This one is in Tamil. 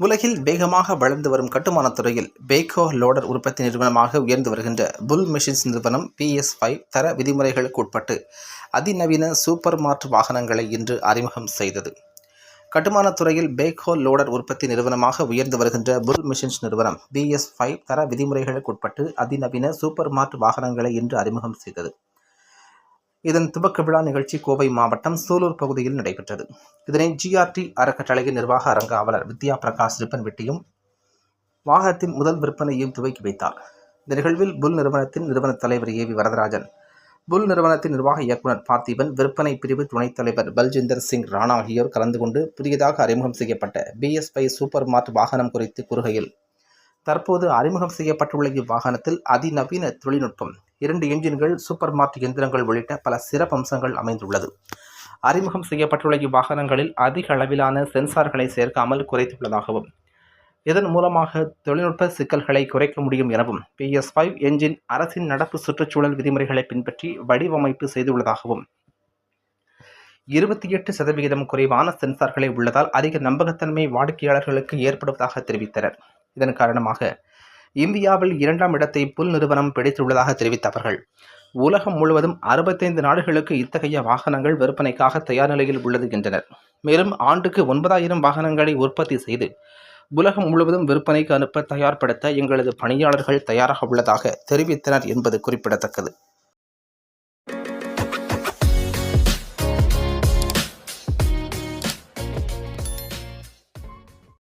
உலகில் வேகமாக வளர்ந்து வரும் கட்டுமானத் துறையில் பேக்கோ லோடர் உற்பத்தி நிறுவனமாக உயர்ந்து வருகின்ற புல் மெஷின்ஸ் நிறுவனம் பிஎஸ் ஃபைவ் தர விதிமுறைகளுக்கு உட்பட்டு அதிநவீன சூப்பர் மார்ட் வாகனங்களை இன்று அறிமுகம் செய்தது. கட்டுமானத் துறையில் பேக்ஹோ லோடர் உற்பத்தி நிறுவனமாக உயர்ந்து வருகின்ற புல் மிஷின்ஸ் நிறுவனம் பிஎஸ் ஃபைவ் தர விதிமுறைகளுக்கு உட்பட்டு அதிநவீன சூப்பர் மார்ட் வாகனங்களை இன்று அறிமுகம் செய்தது. இதன் துவக்க விழா நிகழ்ச்சி கோவை மாவட்டம் சூலூர் பகுதியில் நடைபெற்றது. இதனை ஜிஆர்டி அறக்கட்டளையின் நிர்வாக அரங்காவலர் வித்யா பிரகாஷ் ரிப்பன் வெட்டியும் வாகனத்தின் முதல் விற்பனையும் துவக்கி வைத்தார். இந்த நிகழ்வில் புல் நிறுவனத்தின் நிறுவன தலைவர் ஏ வி வரதராஜன் புல் நிறுவனத்தின் நிர்வாக இயக்குனர் பார்த்திபன் விற்பனை பிரிவு துணைத் தலைவர் பல்ஜிந்தர் சிங் ராணா ஆகியோர் கலந்து கொண்டு புதியதாக அறிமுகம் செய்யப்பட்ட பிஎஸ் பை சூப்பர் மார்ட் வாகனம் குறித்து கூறுகையில் தற்போது அறிமுகம் செய்யப்பட்டுள்ள இவ்வாகனத்தில் அதிநவீன தொழில்நுட்பம் இரண்டு என்ஜின்கள் சூப்பர் மார்ட் இயந்திரங்கள் உள்ளிட்ட பல சிறப்பம்சங்கள் அமைந்துள்ளது. அறிமுகம் செய்யப்பட்டுள்ள இவ்வாகனங்களில் அதிக அளவிலான சென்சார்களை சேர்க்காமல் குறைத்துள்ளதாகவும் இதன் மூலமாக தொழில்நுட்ப சிக்கல்களை குறைக்க முடியும் எனவும் பிஎஸ் ஃபைவ் என்ஜின் அரசின் நடப்பு சுற்றுச்சூழல் விதிமுறைகளை பின்பற்றி வடிவமைப்பு செய்துள்ளதாகவும். இருபத்தி எட்டு சதவிகிதம் குறைவான சென்சார்களை உள்ளதால் அதிக நம்பகத்தன்மை வாடிக்கையாளர்களுக்கு ஏற்படுவதாக தெரிவித்தனர். இதன் காரணமாக இந்தியாவில் இரண்டாம் இடத்தை புல் நிறுவனம் பிடித்துள்ளதாக தெரிவித்த அவர்கள் உலகம் முழுவதும் அறுபத்தைந்து நாடுகளுக்கு இத்தகைய வாகனங்கள் விற்பனைக்காக தயார் நிலையில் உள்ளது என்றனர். மேலும் ஆண்டுக்கு ஒன்பதாயிரம் வாகனங்களை உற்பத்தி செய்து உலகம் முழுவதும் விற்பனைக்கு அனுப்ப தயார்படுத்த எங்களது பணியாளர்கள் தயாராக உள்ளதாக தெரிவித்தனர் என்பது குறிப்பிடத்தக்கது.